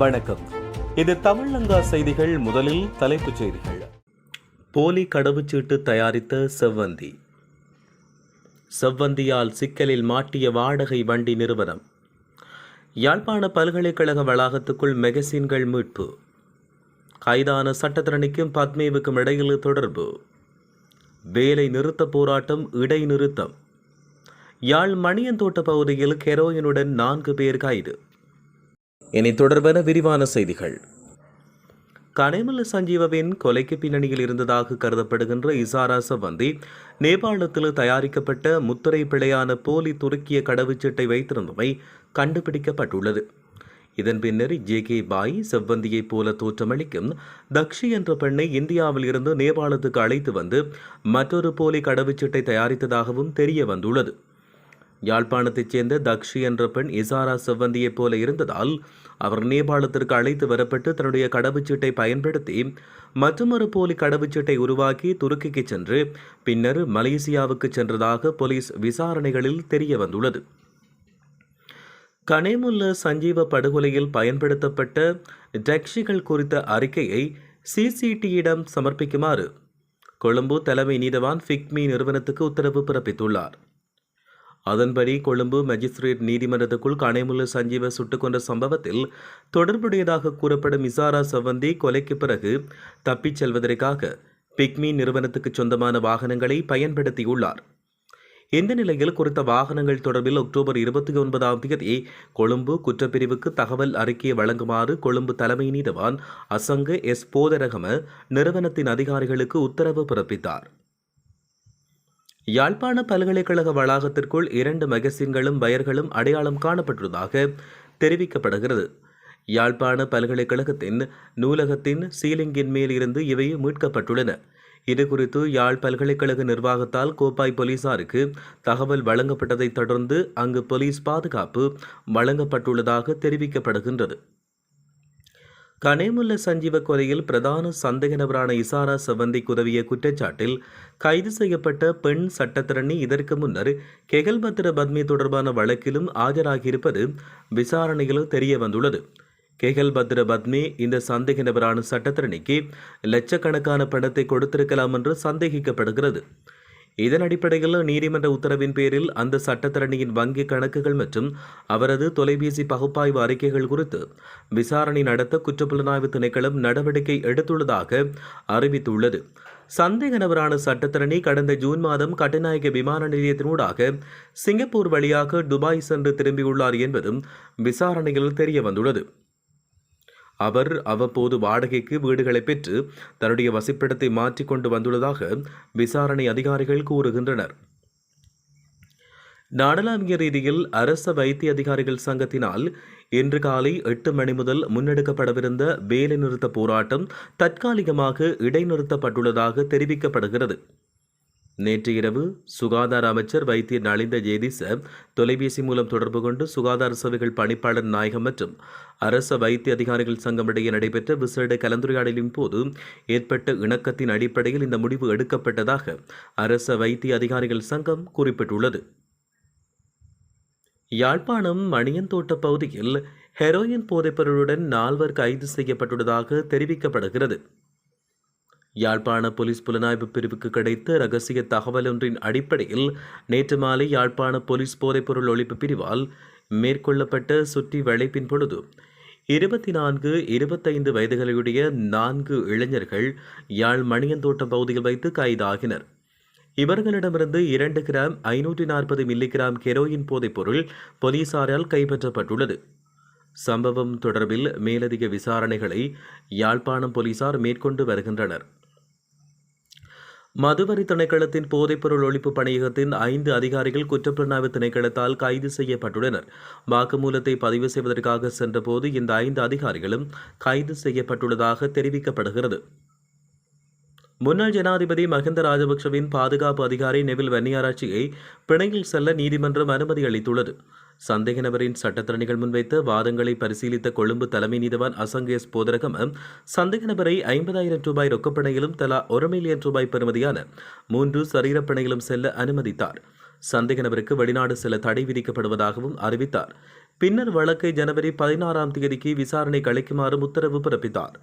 வணக்கம். இது தமிழங்கா செய்திகள் முதலில் தலைப்புச் செய்திகள். போலி கடவுச்சீட்டு தயாரித்த செவ்வந்தி. செவ்வந்தியால் சிக்கலில் மாட்டிய வாடகை வண்டி நிறுவனம். யாழ்ப்பாண பல்கலைக்கழக வளாகத்துக்குள் மெகசின்கள் மீட்பு. கைதான சட்டத்திறனிக்கும் பத்மேவுக்கும் இடையில் தொடர்பு. வேலை நிறுத்த போராட்டம் இடைநிறுத்தம். யாழ் மணியந்தோட்ட பகுதியில் கெரோயினுடன் நான்கு பேர் கைது. இனி தொடர்பான விரிவான செய்திகள். கனைமல்ல சஞ்சீவவின் கொலைக்கு பின்னணியில் இருந்ததாக கருதப்படுகின்ற இசாரா சவந்தி நேபாளத்தில் தயாரிக்கப்பட்ட முத்திரை பிழையான போலி துருக்கிய கடவுச்சீட்டை வைத்திருந்தமை கண்டுபிடிக்கப்பட்டுள்ளது. இதன் பின்னர் ஜே கே பாய் செவ்வந்தியைப் போல தோற்றமளிக்கும் தக்ஷி என்ற பெண்ணை இந்தியாவில் இருந்து நேபாளத்துக்கு அழைத்து வந்து மற்றொரு போலி கடவுச்சீட்டை தயாரித்ததாகவும் தெரிய வந்துள்ளது யாழ்ப்பாணத்தைச் சேர்ந்த தக்ஷி என்ற பெண் இசாரா செவ்வந்தியைப் போல இருந்ததால் அவர் நேபாளத்திற்கு அழைத்து வரப்பட்டு தன்னுடைய கடவுச்சீட்டை பயன்படுத்தி மற்றொரு போலி கடவுச்சீட்டை உருவாக்கி துருக்கிக்கு சென்று பின்னர் மலேசியாவுக்கு சென்றதாக போலீஸ் விசாரணைகளில் தெரிய வந்துள்ளது. கனேமுல்ல சஞ்சீவ படுகொலையில் பயன்படுத்தப்பட்ட டக்ஷிகள் குறித்த அறிக்கையை சிசிடியிடம் சமர்ப்பிக்குமாறு கொழும்பு தலைமை நீதவான் ஃபிக்மி நிறுவனத்துக்கு உத்தரவு பிறப்பித்துள்ளார். அதன்படி கொழும்பு மேஜிஸ்ட்ரேட் நீதிமன்றத்துக்குள் கனைமுல்ல சஞ்சீவ சுட்டுக்கொன்ற சம்பவத்தில் தொடர்புடையதாக கூறப்படும் இசாரா சவந்தி கொலைக்கு பிறகு தப்பிச் செல்வதற்காக பிக்மி நிறுவனத்துக்கு சொந்தமான வாகனங்களை பயன்படுத்தியுள்ளார். இந்த நிலையில் குறித்த வாகனங்கள் தொடர்பில் அக்டோபர் இருபத்தி ஒன்பதாம் தேதி கொழும்பு குற்றப்பிரிவுக்கு தகவல் அறிக்கையை வழங்குமாறு கொழும்பு தலைமை நீதவான் அசங்க எஸ். போதரகம நிறுவனத்தின் அதிகாரிகளுக்கு உத்தரவு பிறப்பித்தார். யாழ்ப்பாண பல்கலைக்கழக வளாகத்திற்குள் இரண்டு மெகசின்களும் பயர்களும் அடையாளம் காணப்பட்டுள்ளதாக தெரிவிக்கப்படுகிறது. யாழ்ப்பாண பல்கலைக்கழகத்தின் நூலகத்தின் சீலிங்கின் மேல் இருந்து இவை மீட்கப்பட்டுள்ளன. இது குறித்து யாழ் பல்கலைக்கழக நிர்வாகத்தால் கோப்பாய் போலீசாருக்கு தகவல் வழங்கப்பட்டதைத் தொடர்ந்து அங்கு போலீஸ் பாதுகாப்பு வழங்கப்பட்டுள்ளதாக தெரிவிக்கப்படுகின்றது. கனேமுல்ல சஞ்சீவ கொலையில் பிரதான சந்தேக நபரான இசாரா செவந்தி உதவிய குற்றச்சாட்டில் கைது செய்யப்பட்ட பெண் சட்டத்திரணி இதற்கு முன்னர் கெகல்பத்திர பத்மி தொடர்பான வழக்கிலும் ஆஜராகியிருப்பது விசாரணையில் தெரிய வந்துள்ளது கேகல் பத்மி இந்த சந்தேக நபரான சட்டத்திரணிக்கு லட்சக்கணக்கான பணத்தை கொடுத்திருக்கலாம் என்று சந்தேகிக்கப்படுகிறது. இதன் அடிப்படையில் நீதிமன்ற உத்தரவின் பேரில் அந்த சட்டத்தரணியின் வங்கி கணக்குகள் மற்றும் அவரது தொலைபேசி பகுப்பாய்வு அறிக்கைகள் குறித்து விசாரணை நடத்த குற்றப்புலனாய்வு திணைக்களம் நடவடிக்கை எடுத்துள்ளதாக அறிவித்துள்ளது. சந்தேக நபரான சட்டத்தரணி கடந்த ஜூன் மாதம் கட்டுநாயக விமான நிலையத்தினூடாக சிங்கப்பூர் வழியாக துபாய் சென்று திரும்பியுள்ளார் என்பதும் விசாரணையில் தெரியவந்துள்ளது. அவர் அவ்வப்போது வாடகைக்கு வீடுகளை பெற்று தன்னுடைய வசிப்பிடத்தை மாற்றிக்கொண்டு வந்துள்ளதாக விசாரணை அதிகாரிகள் கூறுகின்றனர். நாடளாவிய ரீதியில் அரச வைத்திய அதிகாரிகள் சங்கத்தினால் இன்று காலை எட்டு மணி முதல் முன்னெடுக்கப்படவிருந்த வேலைநிறுத்த போராட்டம் தற்காலிகமாக இடைநிறுத்தப்பட்டுள்ளதாக தெரிவிக்கப்படுகிறது. நேற்று இரவு சுகாதார அமைச்சர் வைத்தியர் நலிந்த ஜெயதிச தொலைபேசி மூலம் தொடர்பு கொண்டு சுகாதார சேவைகள் பணிப்பாளர் நாயகம் மற்றும் அரச வைத்திய அதிகாரிகள் சங்கம் இடையே நடைபெற்ற விசேட கலந்துரையாடலின் போது ஏற்பட்ட இணக்கத்தின் அடிப்படையில் இந்த முடிவு எடுக்கப்பட்டதாக அரச வைத்திய அதிகாரிகள் சங்கம் குறிப்பிட்டுள்ளது. யாழ்ப்பாணம் மணியந்தோட்ட பகுதியில் ஹெரோயின் போதைப்பொருளுடன் நால்வர் கைது செய்யப்பட்டுள்ளதாக தெரிவிக்கப்படுகிறது. யாழ்ப்பாண போலீஸ் புலனாய்வு பிரிவுக்கு கிடைத்த ரகசிய தகவல் ஒன்றின் அடிப்படையில் நேற்று மாலை யாழ்ப்பாண போலீஸ் போதைப்பொருள் ஒழிப்பு பிரிவால் மேற்கொள்ளப்பட்ட சுற்றி வளைப்பின் பொழுது இருபத்தி நான்கு இருபத்தைந்து வயதுகளுடைய நான்கு இளைஞர்கள் யாழ் மணியந்தோட்டம் பகுதியில் வைத்து கைதாகினர். இவர்களிடமிருந்து இரண்டு கிராம் ஐநூற்றி நாற்பது மில்லிகிராம் கெரோயின் போதைப்பொருள் போலீசாரால் கைப்பற்றப்பட்டுள்ளது. சம்பவம் தொடர்பில் மேலதிக விசாரணைகளை யாழ்ப்பாணம் போலீசார் மேற்கொண்டு வருகின்றனர். மதுவரி திணைக்களத்தின் போதைப்பொருள் ஒழிப்பு பணியகத்தின் ஐந்து அதிகாரிகள் குற்றப்புலனாய்வு திணைக்களத்தால் கைது செய்யப்பட்டுள்ளனர். வாக்குமூலத்தை பதிவு செய்வதற்காக சென்றபோது இந்த ஐந்து அதிகாரிகளும் கைது செய்யப்பட்டுள்ளதாக தெரிவிக்கப்படுகிறது. முன்னாள் ஜனாதிபதி மஹிந்த ராஜபக்சவின் பாதுகாப்பு அதிகாரி நெவில் வன்னியாராட்சியை பிணையில் செல்ல நீதிமன்றம் அனுமதி அளித்துள்ளது. சந்தேக நபரின் சட்டத்திறனிகள் முன்வைத்த வாதங்களை பரிசீலித்த கொழும்பு தலைமை நீதிவான் அசங்கேஸ் போதரகம் சந்தேக நபரை ஐம்பதாயிரம் ரூபாய் ரொக்கப்பணையிலும் தலா ஒரு மில்லியன் ரூபாய் பெறுமதியான மூன்று சரீரப்பணையிலும் செல்ல அனுமதித்தார். சந்தேக நபருக்கு வெளிநாடு செல்ல தடை விதிக்கப்படுவதாகவும் அறிவித்தார். பின்னர் வழக்கை ஜனவரி பதினாறாம் தேதிக்கு விசாரணை கழிக்குமாறும் உத்தரவு பிறப்பித்தார்.